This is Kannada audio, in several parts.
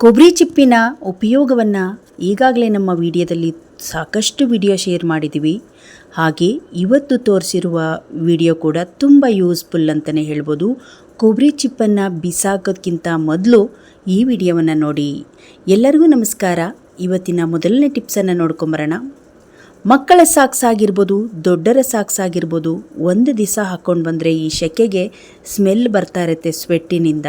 ಕೊಬ್ಬರಿ ಚಿಪ್ಪಿನ ಉಪಯೋಗವನ್ನು ಈಗಾಗಲೇ ನಮ್ಮ ವಿಡಿಯೋದಲ್ಲಿ ಸಾಕಷ್ಟು ವಿಡಿಯೋ ಶೇರ್ ಮಾಡಿದ್ದೀವಿ ಹಾಗೆ ಇವತ್ತು ತೋರಿಸಿರುವ ವಿಡಿಯೋ ಕೂಡ ತುಂಬ ಯೂಸ್ಫುಲ್ ಅಂತಲೇ ಹೇಳ್ಬೋದು. ಕೊಬ್ಬರಿ ಚಿಪ್ಪನ್ನು ಬಿಸಾಕೋದಕ್ಕಿಂತ ಮೊದಲು ಈ ವಿಡಿಯೋವನ್ನು ನೋಡಿ. ಎಲ್ಲರಿಗೂ ನಮಸ್ಕಾರ. ಇವತ್ತಿನ ಮೊದಲನೇ ಟಿಪ್ಸನ್ನು ನೋಡ್ಕೊಂಬರೋಣ. ಮಕ್ಕಳ ಸಾಕ್ಸ್ ಆಗಿರ್ಬೋದು, ದೊಡ್ಡರ ಸಾಕ್ಸ್ ಆಗಿರ್ಬೋದು, ಒಂದು ದಿವಸ ಹಾಕ್ಕೊಂಡು ಬಂದರೆ ಈ ಶೆಕೆಗೆ ಸ್ಮೆಲ್ ಬರ್ತಾ ಇರುತ್ತೆ ಸ್ವೆಟ್ಟಿನಿಂದ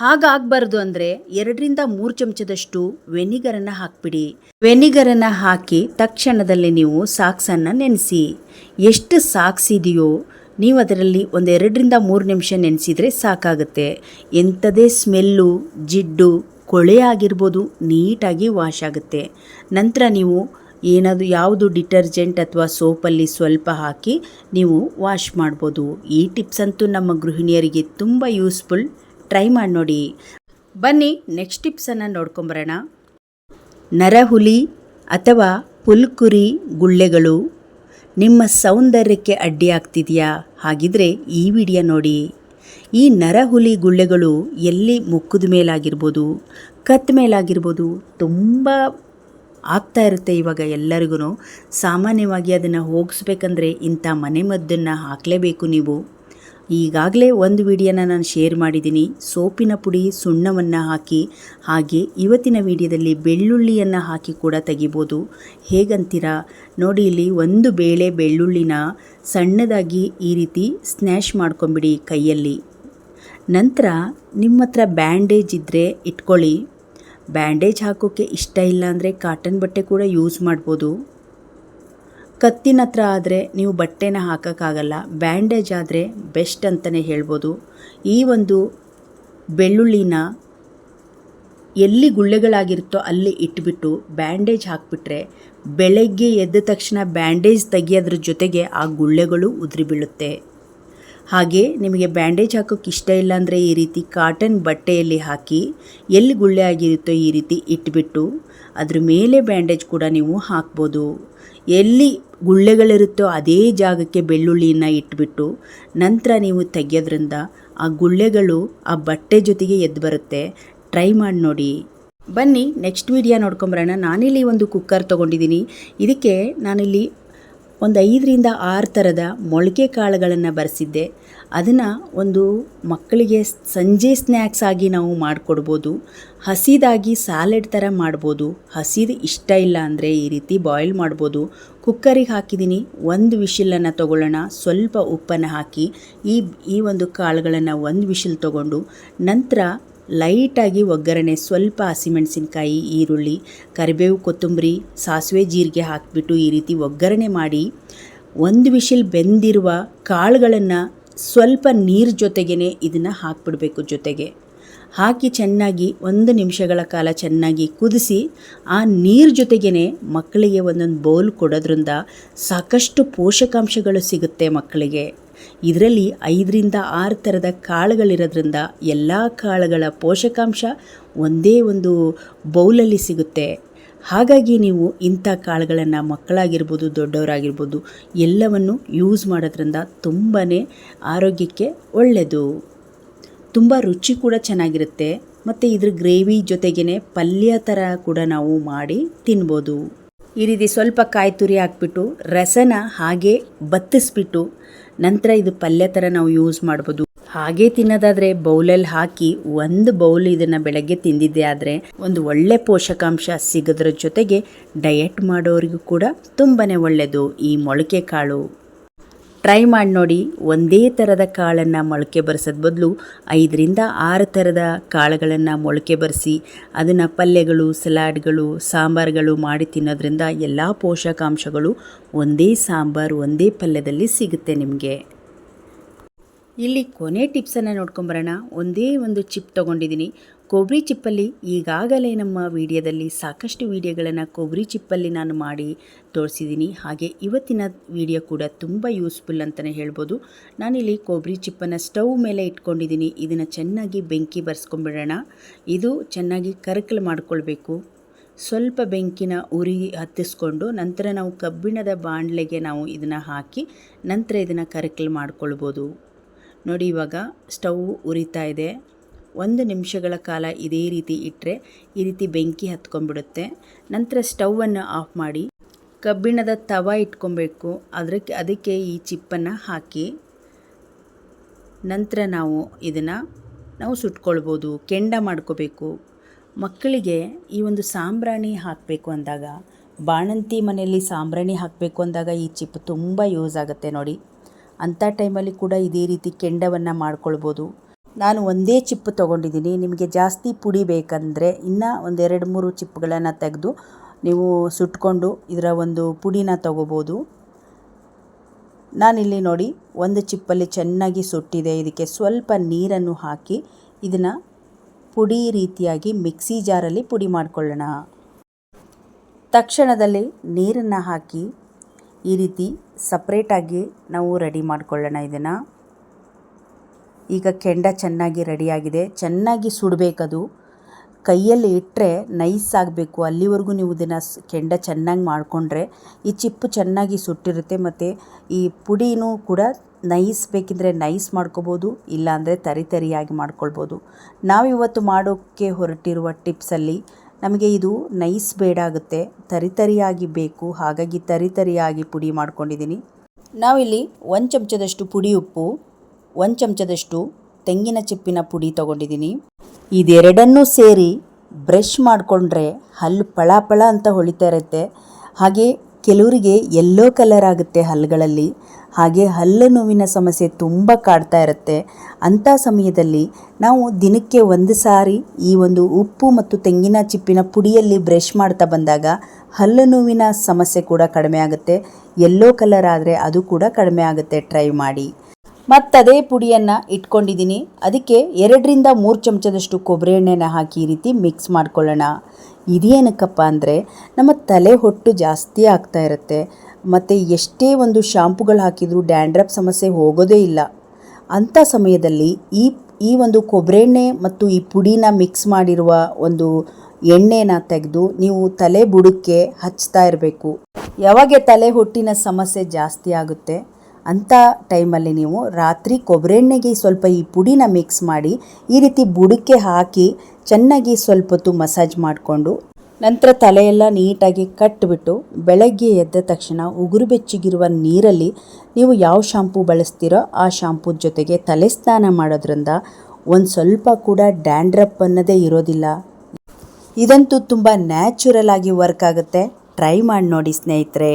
ಹಾಗಾಗಬಾರ್ದು ಅಂದರೆ ಎರಡರಿಂದ ಮೂರು ಚಮಚದಷ್ಟು ವೆನಿಗರನ್ನು ಹಾಕ್ಬಿಡಿ. ವೆನಿಗರನ್ನು ಹಾಕಿ ತಕ್ಷಣದಲ್ಲಿ ನೀವು ಸಾಕ್ಸನ್ನು ನೆನೆಸಿ. ಎಷ್ಟು ಸಾಕ್ಸ್ ಇದೆಯೋ ನೀವು ಅದರಲ್ಲಿ ಒಂದು ಎರಡರಿಂದ ಮೂರು ನಿಮಿಷ ನೆನೆಸಿದರೆ ಸಾಕಾಗುತ್ತೆ. ಎಂಥದೇ ಸ್ಮೆಲ್ಲು, ಜಿಡ್ಡು, ಕೊಳೆ ಆಗಿರ್ಬೋದು ನೀಟಾಗಿ ವಾಶ್ ಆಗುತ್ತೆ. ನಂತರ ನೀವು ಏನಾದರೂ ಯಾವುದು ಡಿಟರ್ಜೆಂಟ್ ಅಥವಾ ಸೋಪಲ್ಲಿ ಸ್ವಲ್ಪ ಹಾಕಿ ನೀವು ವಾಶ್ ಮಾಡ್ಬೋದು. ಈ ಟಿಪ್ಸ್ ಅಂತೂ ನಮ್ಮ ಗೃಹಿಣಿಯರಿಗೆ ತುಂಬ ಯೂಸ್ಫುಲ್. ಟ್ರೈ ಮಾಡಿ ನೋಡಿ. ಬನ್ನಿ ನೆಕ್ಸ್ಟ್ ಟಿಪ್ಸನ್ನು ನೋಡ್ಕೊಂಬರೋಣ. ನರಹುಲಿ ಅಥವಾ ಪುಲ್ಕುರಿ ಗುಳ್ಳೆಗಳು ನಿಮ್ಮ ಸೌಂದರ್ಯಕ್ಕೆ ಅಡ್ಡಿ ಆಗ್ತಿದೆಯಾ? ಹಾಗಿದ್ರೆ ಈ ವಿಡಿಯೋ ನೋಡಿ. ಈ ನರಹುಲಿ ಗುಳ್ಳೆಗಳು ಎಲ್ಲಿ ಮುಕ್ಕದ ಮೇಲಾಗಿರ್ಬೋದು, ಕತ್ ಮೇಲಾಗಿರ್ಬೋದು ತುಂಬ ಆಗ್ತಾ ಇರುತ್ತೆ ಇವಾಗ ಎಲ್ಲರಿಗೂ ಸಾಮಾನ್ಯವಾಗಿ ಅದನ್ನು ಹೋಗಿಸ್ಬೇಕಂದ್ರೆ ಇಂಥ ಮನೆಮದ್ದನ್ನು ಹಾಕಲೇಬೇಕು ನೀವು. ಈಗಾಗಲೇ ಒಂದು ವಿಡಿಯೋನ ನಾನು ಶೇರ್ ಮಾಡಿದ್ದೀನಿ. ಸೋಪಿನ ಪುಡಿ, ಸುಣ್ಣವನ್ನು ಹಾಕಿ, ಹಾಗೆ ಇವತ್ತಿನ ವಿಡಿಯೋದಲ್ಲಿ ಬೆಳ್ಳುಳ್ಳಿಯನ್ನು ಹಾಕಿ ಕೂಡ ತೆಗಿಬೋದು. ಹೇಗಂತೀರಾ? ನೋಡಿ, ಇಲ್ಲಿ ಒಂದು ಬೇಳೆ ಬೆಳ್ಳುಳ್ಳಿನ ಸಣ್ಣದಾಗಿ ಈ ರೀತಿ ಸ್ನ್ಯಾಶ್ ಮಾಡ್ಕೊಂಬಿಡಿ ಕೈಯಲ್ಲಿ. ನಂತರ ನಿಮ್ಮ ಹತ್ರ ಬ್ಯಾಂಡೇಜ್ ಇದ್ದರೆ ಇಟ್ಕೊಳ್ಳಿ. ಬ್ಯಾಂಡೇಜ್ ಹಾಕೋಕ್ಕೆ ಇಷ್ಟ ಇಲ್ಲ ಅಂದರೆ ಕಾಟನ್ ಬಟ್ಟೆ ಕೂಡ ಯೂಸ್ ಮಾಡ್ಬೋದು. ಕತ್ತಿನ ಹತ್ರ ಆದರೆ ನೀವು ಬಟ್ಟೆನ ಹಾಕೋಕ್ಕಾಗಲ್ಲ, ಬ್ಯಾಂಡೇಜ್ ಆದರೆ ಬೆಸ್ಟ್ ಅಂತಲೇ ಹೇಳ್ಬೋದು. ಈ ಒಂದು ಬೆಳ್ಳುಳ್ಳಿನ ಎಲ್ಲಿ ಗುಳ್ಳೆಗಳಾಗಿರುತ್ತೋ ಅಲ್ಲಿ ಇಟ್ಬಿಟ್ಟು ಬ್ಯಾಂಡೇಜ್ ಹಾಕಿಬಿಟ್ರೆ ಬೆಳಗ್ಗೆ ಎದ್ದ ತಕ್ಷಣ ಬ್ಯಾಂಡೇಜ್ ತೆಗೆಯೋದ್ರ ಜೊತೆಗೆ ಆ ಗುಳ್ಳೆಗಳು ಉದುರಿ ಬೀಳುತ್ತೆ. ಹಾಗೆ ನಿಮಗೆ ಬ್ಯಾಂಡೇಜ್ ಹಾಕೋಕ್ಕೆ ಇಷ್ಟ ಇಲ್ಲ ಅಂದರೆ ಈ ರೀತಿ ಕಾಟನ್ ಬಟ್ಟೆಯಲ್ಲಿ ಹಾಕಿ ಎಲ್ಲಿ ಗುಳ್ಳೆ ಆಗಿರುತ್ತೋ ಈ ರೀತಿ ಇಟ್ಬಿಟ್ಟು ಅದ್ರ ಮೇಲೆ ಬ್ಯಾಂಡೇಜ್ ಕೂಡ ನೀವು ಹಾಕ್ಬೋದು. ಎಲ್ಲಿ ಗುಳ್ಳೆಗಳಿರುತ್ತೋ ಅದೇ ಜಾಗಕ್ಕೆ ಬೆಳ್ಳುಳ್ಳಿಯನ್ನು ಇಟ್ಬಿಟ್ಟು ನಂತರ ನೀವು ತೆಗೆಯೋದ್ರಿಂದ ಆ ಗುಳ್ಳೆಗಳು ಆ ಬಟ್ಟೆ ಜೊತೆಗೆ ಎದ್ದು ಬರುತ್ತೆ. ಟ್ರೈ ಮಾಡಿ ನೋಡಿ. ಬನ್ನಿ ನೆಕ್ಸ್ಟ್ ವಿಡಿಯೋ ನೋಡ್ಕೊಂಬರೋಣ. ನಾನಿಲ್ಲಿ ಒಂದು ಕುಕ್ಕರ್ ತೊಗೊಂಡಿದ್ದೀನಿ. ಇದಕ್ಕೆ ನಾನಿಲ್ಲಿ ಒಂದು ಐದರಿಂದ ಆರು ಥರದ ಮೊಳಕೆ ಕಾಳುಗಳನ್ನು ಬರೆಸಿದ್ದೆ. ಅದನ್ನು ಒಂದು ಮಕ್ಕಳಿಗೆ ಸಂಜೆ ಸ್ನ್ಯಾಕ್ಸ್ ಆಗಿ ನಾವು ಮಾಡಿಕೊಡ್ಬೋದು. ಹಸಿದಾಗಿ ಸ್ಯಾಲೆಡ್ ಥರ ಮಾಡ್ಬೋದು. ಹಸಿದು ಇಷ್ಟ ಇಲ್ಲ ಅಂದರೆ ಈ ರೀತಿ ಬಾಯ್ಲ್ ಮಾಡ್ಬೋದು. ಕುಕ್ಕರಿಗೆ ಹಾಕಿದ್ದೀನಿ ಒಂದು ವಿಶಿಲನ್ನು ತೊಗೊಳ್ಳೋಣ. ಸ್ವಲ್ಪ ಉಪ್ಪನ್ನು ಹಾಕಿ ಈ ಈ ಒಂದು ಕಾಳುಗಳನ್ನು ಒಂದು ವಿಶಿಲ್ ತೊಗೊಂಡು ನಂತರ ಲೈಟಾಗಿ ಒಗ್ಗರಣೆ, ಸ್ವಲ್ಪ ಹಸಿಮೆಣಸಿನ್ಕಾಯಿ, ಈರುಳ್ಳಿ, ಕರಿಬೇವು, ಕೊತ್ತಂಬರಿ, ಸಾಸಿವೆ, ಜೀರಿಗೆ ಹಾಕಿಬಿಟ್ಟು ಈ ರೀತಿ ಒಗ್ಗರಣೆ ಮಾಡಿ ಒಂದು ವಿಷಲ್ ಬೆಂದಿರುವ ಕಾಳುಗಳನ್ನು ಸ್ವಲ್ಪ ನೀರು ಜೊತೆಗೇ ಇದನ್ನು ಹಾಕ್ಬಿಡಬೇಕು ಜೊತೆಗೆ. ಹಾಕಿ ಚೆನ್ನಾಗಿ ಒಂದು ನಿಮಿಷಗಳ ಕಾಲ ಚೆನ್ನಾಗಿ ಕುದಿಸಿ ಆ ನೀರು ಜೊತೆಗೇ ಮಕ್ಕಳಿಗೆ ಒಂದೊಂದು ಬೌಲ್ ಕೊಡೋದ್ರಿಂದ ಸಾಕಷ್ಟು ಪೋಷಕಾಂಶಗಳು ಸಿಗುತ್ತೆ ಮಕ್ಕಳಿಗೆ. ಇದರಲ್ಲಿ ಐದರಿಂದ ಆರು ಥರದ ಕಾಳುಗಳಿರೋದ್ರಿಂದ ಎಲ್ಲ ಕಾಳುಗಳ ಪೋಷಕಾಂಶ ಒಂದೇ ಒಂದು ಬೌಲಲ್ಲಿ ಸಿಗುತ್ತೆ. ಹಾಗಾಗಿ ನೀವು ಇಂಥ ಕಾಳುಗಳನ್ನು ಮಕ್ಕಳಾಗಿರ್ಬೋದು, ದೊಡ್ಡವರಾಗಿರ್ಬೋದು, ಎಲ್ಲವನ್ನು ಯೂಸ್ ಮಾಡೋದ್ರಿಂದ ತುಂಬಾ ಆರೋಗ್ಯಕ್ಕೆ ಒಳ್ಳೆಯದು ತುಂಬ ರುಚಿ ಕೂಡ ಚೆನ್ನಾಗಿರುತ್ತೆ. ಮತ್ತು ಇದ್ರ ಗ್ರೇವಿ ಜೊತೆಗೇ ಪಲ್ಯ ಥರ ಕೂಡ ನಾವು ಮಾಡಿ ತಿನ್ಬೋದು. ಈ ರೀತಿ ಸ್ವಲ್ಪ ಕಾಯಿ ತುರಿ ಹಾಕ್ಬಿಟ್ಟು, ರಸನ ಹಾಗೆ ಬತ್ತಿಸ್ಬಿಟ್ಟು ನಂತರ ಇದು ಪಲ್ಯ ಥರ ನಾವು ಯೂಸ್ ಮಾಡ್ಬೋದು. ಹಾಗೆ ತಿನ್ನೋದಾದರೆ ಬೌಲಲ್ಲಿ ಹಾಕಿ ಒಂದು ಬೌಲ್ ಇದನ್ನು ಬೆಳಗ್ಗೆ ತಿಂದಿದ್ದೆ ಆದರೆ ಒಂದು ಒಳ್ಳೆ ಪೋಷಕಾಂಶ ಸಿಗೋದ್ರ ಜೊತೆಗೆ ಡಯಟ್ ಮಾಡೋರಿಗೂ ಕೂಡ ತುಂಬಾ ಒಳ್ಳೆಯದು ಈ ಮೊಳಕೆ ಕಾಳು ಟ್ರೈ ಮಾಡಿ ನೋಡಿ, ಒಂದೇ ಥರದ ಕಾಳನ್ನು ಮೊಳಕೆ ಬರೆಸೋದ್ ಬದಲು ಐದರಿಂದ ಆರು ಥರದ ಕಾಳುಗಳನ್ನು ಮೊಳಕೆ ಬರೆಸಿ, ಅದನ್ನು ಪಲ್ಯಗಳು, ಸಲಾಡ್ಗಳು, ಸಾಂಬಾರುಗಳು ಮಾಡಿ ತಿನ್ನೋದ್ರಿಂದ ಎಲ್ಲ ಪೋಷಕಾಂಶಗಳು ಒಂದೇ ಸಾಂಬಾರು, ಒಂದೇ ಪಲ್ಯದಲ್ಲಿ ಸಿಗುತ್ತೆ ನಿಮಗೆ. ಇಲ್ಲಿ ಕೊನೆ ಟಿಪ್ಸನ್ನು ನೋಡ್ಕೊಂಬರೋಣ ಒಂದೇ ಒಂದು ಚಿಪ್ ತೊಗೊಂಡಿದ್ದೀನಿ. ಕೊಬ್ಬರಿ ಚಿಪ್ಪಲ್ಲಿ ಈಗಾಗಲೇ ನಮ್ಮ ವಿಡಿಯೋದಲ್ಲಿ ಸಾಕಷ್ಟು ವಿಡಿಯೋಗಳನ್ನು ಕೊಬ್ಬರಿ ಚಿಪ್ಪಲ್ಲಿ ನಾನು ಮಾಡಿ ತೋರಿಸಿದ್ದೀನಿ. ಹಾಗೆ ಇವತ್ತಿನ ವಿಡಿಯೋ ಕೂಡ ತುಂಬ ಯೂಸ್ಫುಲ್ ಅಂತಲೇ ಹೇಳ್ಬೋದು. ನಾನಿಲ್ಲಿ ಕೊಬ್ಬರಿ ಚಿಪ್ಪನ್ನು ಸ್ಟವ್ ಮೇಲೆ ಇಟ್ಕೊಂಡಿದ್ದೀನಿ. ಇದನ್ನು ಚೆನ್ನಾಗಿ ಬೆಂಕಿ ಬರ್ಸ್ಕೊಂಬಿಡೋಣ. ಇದು ಚೆನ್ನಾಗಿ ಕರಕಲು ಮಾಡಿಕೊಳ್ಬೇಕು. ಸ್ವಲ್ಪ ಬೆಂಕಿನ ಉರಿ ಹತ್ತಿಸ್ಕೊಂಡು ನಂತರ ನಾವು ಕಬ್ಬಿಣದ ಬಾಣಲೆಗೆ ನಾವು ಇದನ್ನು ಹಾಕಿ ನಂತರ ಇದನ್ನು ಕರಕಲು ಮಾಡ್ಕೊಳ್ಬೋದು. ನೋಡಿ ಇವಾಗ ಸ್ಟವ್ ಉರಿತಾ ಇದೆ. ಒಂದು ನಿಮಿಷಗಳ ಕಾಲ ಇದೇ ರೀತಿ ಇಟ್ಟರೆ ಈ ರೀತಿ ಬೆಂಕಿ ಹತ್ಕೊಂಡ್ಬಿಡುತ್ತೆ. ನಂತರ ಸ್ಟವನ್ನು ಆಫ್ ಮಾಡಿ ಕಬ್ಬಿಣದ ತವ ಇಟ್ಕೊಬೇಕು. ಅದಕ್ಕೆ ಅದಕ್ಕೆ ಈ ಚಿಪ್ಪನ್ನು ಹಾಕಿ ನಂತರ ನಾವು ಇದನ್ನು ನಾವು ಸುಟ್ಕೊಳ್ಬೋದು, ಕೆಂಡ ಮಾಡ್ಕೋಬೇಕು. ಮಕ್ಕಳಿಗೆ ಈ ಒಂದು ಸಾಂಬ್ರಾಣಿ ಹಾಕಬೇಕು ಅಂದಾಗ, ಬಾಣಂತಿ ಮನೆಯಲ್ಲಿ ಸಾಂಬ್ರಾಣಿ ಹಾಕಬೇಕು ಅಂದಾಗ ಈ ಚಿಪ್ ತುಂಬ ಯೂಸ್ ಆಗುತ್ತೆ ನೋಡಿ. ಅಂಥ ಟೈಮಲ್ಲಿ ಕೂಡ ಇದೇ ರೀತಿ ಕೆಂಡವನ್ನು ಮಾಡ್ಕೊಳ್ಬೋದು. ನಾನು ಒಂದೇ ಚಿಪ್ಪು ತೊಗೊಂಡಿದ್ದೀನಿ. ನಿಮಗೆ ಜಾಸ್ತಿ ಪುಡಿ ಬೇಕಂದರೆ ಇನ್ನೂ ಒಂದೆರಡು ಮೂರು ಚಿಪ್ಪುಗಳನ್ನು ತೆಗೆದು ನೀವು ಸುಟ್ಕೊಂಡು ಇದರ ಒಂದು ಪುಡಿನ ತಗೋಬೋದು. ನಾನಿಲ್ಲಿ ನೋಡಿ ಒಂದು ಚಿಪ್ಪಲ್ಲಿ ಚೆನ್ನಾಗಿ ಸುಟ್ಟಿದೆ. ಇದಕ್ಕೆ ಸ್ವಲ್ಪ ನೀರನ್ನು ಹಾಕಿ ಇದನ್ನು ಪುಡಿ ರೀತಿಯಾಗಿ ಮಿಕ್ಸಿ ಜಾರಲ್ಲಿ ಪುಡಿ ಮಾಡಿಕೊಳ್ಳೋಣ. ತಕ್ಷಣದಲ್ಲಿ ನೀರನ್ನು ಹಾಕಿ ಈ ರೀತಿ ಸಪ್ರೇಟಾಗಿ ನಾವು ರೆಡಿ ಮಾಡಿಕೊಳ್ಳೋಣ ಇದನ್ನು. ಈಗ ಕೆಂಡ ಚೆನ್ನಾಗಿ ರೆಡಿಯಾಗಿದೆ. ಚೆನ್ನಾಗಿ ಸುಡಬೇಕದು. ಕೈಯಲ್ಲಿ ಇಟ್ಟರೆ ನೈಸ್ ಆಗಬೇಕು. ಅಲ್ಲಿವರೆಗೂ ನೀವು ಇದನ್ನು ಕೆಂಡ ಚೆನ್ನಾಗಿ ಮಾಡಿಕೊಂಡ್ರೆ ಈ ಚಿಪ್ಪು ಚೆನ್ನಾಗಿ ಸುಟ್ಟಿರುತ್ತೆ ಮತ್ತು ಈ ಪುಡಿನೂ ಕೂಡ ನೈಸ್ ಬೇಕಿದ್ರೆ ನೈಸ್ ಮಾಡ್ಕೋಬೋದು, ಇಲ್ಲಾಂದರೆ ತರಿ ತರಿಯಾಗಿ ಮಾಡ್ಕೊಳ್ಬೋದು. ನಾವಿವತ್ತು ಮಾಡೋಕ್ಕೆ ಹೊರಟಿರುವ ಟಿಪ್ಸಲ್ಲಿ ನಮಗೆ ಇದು ನೈಸ್ ಬೇಡ ಆಗುತ್ತೆ ತರಿ ತರಿಯಾಗಿ ಬೇಕು. ಹಾಗಾಗಿ ತರಿ ತರಿಯಾಗಿ ಪುಡಿ ಮಾಡ್ಕೊಂಡಿದ್ದೀನಿ. ನಾವಿಲ್ಲಿ ಒಂದು ಚಮಚದಷ್ಟು ಪುಡಿ ಉಪ್ಪು ಒಂದು ಚಮಚದಷ್ಟು ತೆಂಗಿನ ಚಿಪ್ಪಿನ ಪುಡಿ ತೊಗೊಂಡಿದ್ದೀನಿ ಇದೆರಡನ್ನೂ ಸೇರಿ ಬ್ರಷ್ ಮಾಡಿಕೊಂಡ್ರೆ ಹಲ್ಲು ಪಳ ಪಳ ಅಂತ ಹೊಳಿತಾ ಇರುತ್ತೆ. ಹಾಗೆ ಕೆಲವರಿಗೆ ಎಲ್ಲೋ ಕಲರ್ ಆಗುತ್ತೆ ಹಲ್ಲುಗಳಲ್ಲಿ. ಹಾಗೆ ಹಲ್ಲು ನೋವಿನ ಸಮಸ್ಯೆ ತುಂಬ ಕಾಡ್ತಾ ಇರುತ್ತೆ. ಅಂಥ ಸಮಯದಲ್ಲಿ ನಾವು ದಿನಕ್ಕೆ ಒಂದು ಸಾರಿ ಈ ಒಂದು ಉಪ್ಪು ಮತ್ತು ತೆಂಗಿನ ಚಿಪ್ಪಿನ ಪುಡಿಯಲ್ಲಿ ಬ್ರಷ್ ಮಾಡ್ತಾ ಬಂದಾಗ ಹಲ್ಲು ನೋವಿನ ಸಮಸ್ಯೆ ಕೂಡ ಕಡಿಮೆ ಆಗುತ್ತೆ. ಎಲ್ಲೋ ಕಲರ್ ಆದರೆ ಅದು ಕೂಡ ಕಡಿಮೆ ಆಗುತ್ತೆ. ಟ್ರೈ ಮಾಡಿ. ಮತ್ತದೇ ಪುಡಿಯನ್ನು ಇಟ್ಕೊಂಡಿದ್ದೀನಿ. ಅದಕ್ಕೆ ಎರಡರಿಂದ ಮೂರು ಚಮಚದಷ್ಟು ಕೊಬ್ಬರಿ ಎಣ್ಣೆನ ಹಾಕಿ ಈ ರೀತಿ ಮಿಕ್ಸ್ ಮಾಡ್ಕೊಳ್ಳೋಣ. ಇದೇನಕ್ಕಪ್ಪ ಅಂದರೆ ನಮ್ಮ ತಲೆ ಹೊಟ್ಟು ಜಾಸ್ತಿ ಆಗ್ತಾ ಇರುತ್ತೆ. ಮತ್ತು ಎಷ್ಟೇ ಒಂದು ಶಾಂಪುಗಳು ಹಾಕಿದರೂ ಡ್ಯಾಂಡ್ರಫ್ ಸಮಸ್ಯೆ ಹೋಗೋದೇ ಇಲ್ಲ. ಅಂಥ ಸಮಯದಲ್ಲಿ ಈ ಈ ಒಂದು ಕೊಬ್ಬರಿ ಎಣ್ಣೆ ಮತ್ತು ಈ ಪುಡಿನ ಮಿಕ್ಸ್ ಮಾಡಿರುವ ಒಂದು ಎಣ್ಣೆನ ತೆಗೆದು ನೀವು ತಲೆ ಬುಡಕ್ಕೆ ಹಚ್ತಾ ಇರಬೇಕು. ಯಾವಾಗ ತಲೆ ಹೊಟ್ಟಿನ ಸಮಸ್ಯೆ ಜಾಸ್ತಿ ಆಗುತ್ತೆ ಅಂಥ ಟೈಮಲ್ಲಿ ನೀವು ರಾತ್ರಿ ಕೊಬ್ಬರೆಣ್ಣೆಗೆ ಸ್ವಲ್ಪ ಈ ಪುಡಿನ ಮಿಕ್ಸ್ ಮಾಡಿ ಈ ರೀತಿ ಬುಡಕ್ಕೆ ಹಾಕಿ ಚೆನ್ನಾಗಿ ಸ್ವಲ್ಪ ಹೊತ್ತು ಮಸಾಜ್ ಮಾಡಿಕೊಂಡು ನಂತರ ತಲೆಯೆಲ್ಲ ನೀಟಾಗಿ ಕಟ್ಟಿಬಿಟ್ಟು ಬೆಳಗ್ಗೆ ಎದ್ದ ತಕ್ಷಣ ಉಗುರು ಬೆಚ್ಚಿಗಿರುವ ನೀರಲ್ಲಿ ನೀವು ಯಾವ ಶಾಂಪು ಬಳಸ್ತೀರೋ ಆ ಶಾಂಪು ಜೊತೆಗೆ ತಲೆ ಸ್ನಾನ ಮಾಡೋದ್ರಿಂದ ಒಂದು ಸ್ವಲ್ಪ ಕೂಡ ಡ್ಯಾಂಡ್ರಪ್ ಅನ್ನೋದೇ ಇರೋದಿಲ್ಲ. ಇದಂತೂ ತುಂಬ ನ್ಯಾಚುರಲ್ ಆಗಿ ವರ್ಕ್ ಆಗುತ್ತೆ. ಟ್ರೈ ಮಾಡಿ ನೋಡಿ ಸ್ನೇಹಿತರೆ.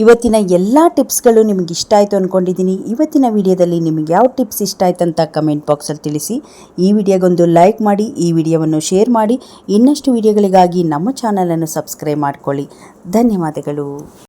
ಇವತ್ತಿನ ಎಲ್ಲ ಟಿಪ್ಸ್ಗಳು ನಿಮಗೆ ಇಷ್ಟ ಆಯಿತು ಅಂದ್ಕೊಂಡಿದ್ದೀನಿ ಇವತ್ತಿನ ವಿಡಿಯೋದಲ್ಲಿ ನಿಮಗೆ ಯಾವ ಟಿಪ್ಸ್ ಇಷ್ಟ ಆಯ್ತು ಅಂತ ಕಮೆಂಟ್ ಬಾಕ್ಸಲ್ಲಿ ತಿಳಿಸಿ. ಈ ವಿಡಿಯೋಗೊಂದು ಲೈಕ್ ಮಾಡಿ, ಈ ವಿಡಿಯೋವನ್ನು ಶೇರ್ ಮಾಡಿ. ಇನ್ನಷ್ಟು ವಿಡಿಯೋಗಳಿಗಾಗಿ ನಮ್ಮ ಚಾನಲನ್ನು ಸಬ್ಸ್ಕ್ರೈಬ್ ಮಾಡಿಕೊಳ್ಳಿ. ಧನ್ಯವಾದಗಳು.